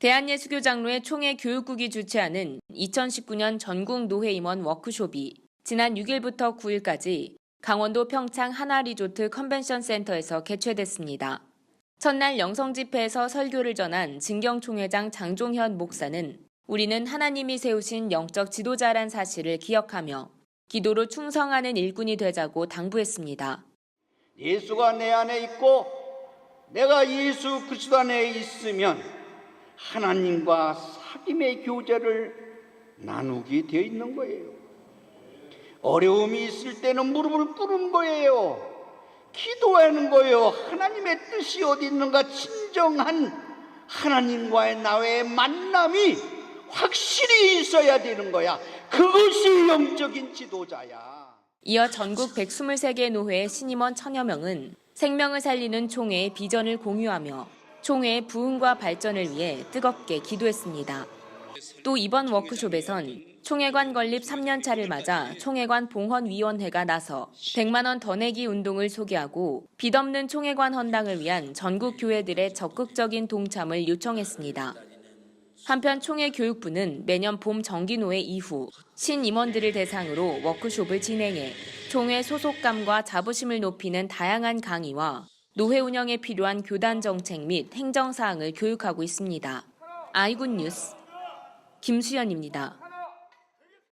대한예수교장로회 총회 교육국이 주최하는 2019년 전국 노회 임원 워크숍이 지난 6일부터 9일까지 강원도 평창 하나리조트 컨벤션 센터에서 개최됐습니다. 첫날 영성 집회에서 설교를 전한 진경 총회장 장종현 목사는 우리는 하나님이 세우신 영적 지도자란 사실을 기억하며 기도로 충성하는 일꾼이 되자고 당부했습니다. 예수가 내 안에 있고 내가 예수 그리스도 안에 있으면 하나님과 사귐의 교제를 나누게 되어 있는 거예요. 어려움이 있을 때는 무릎을 꿇은 거예요. 기도하는 거예요. 하나님의 뜻이 어디 있는가 진정한 하나님과의 나의 만남이 확실히 있어야 되는 거야. 그것이 영적인 지도자야. 이어 전국 123개 노회의 신임원 천여 명은 생명을 살리는 총회의 비전을 공유하며 총회의 부흥과 발전을 위해 뜨겁게 기도했습니다. 또 이번 워크숍에선 총회관 건립 3년차를 맞아 총회관 봉헌위원회가 나서 100만 원 더 내기 운동을 소개하고 빚 없는 총회관 헌당을 위한 전국 교회들의 적극적인 동참을 요청했습니다. 한편 총회 교육부는 매년 봄 정기노회 이후 신임원들을 대상으로 워크숍을 진행해 총회 소속감과 자부심을 높이는 다양한 강의와 노회 운영에 필요한 교단 정책 및 행정 사항을 교육하고 있습니다. 아이군 뉴스 김수연입니다.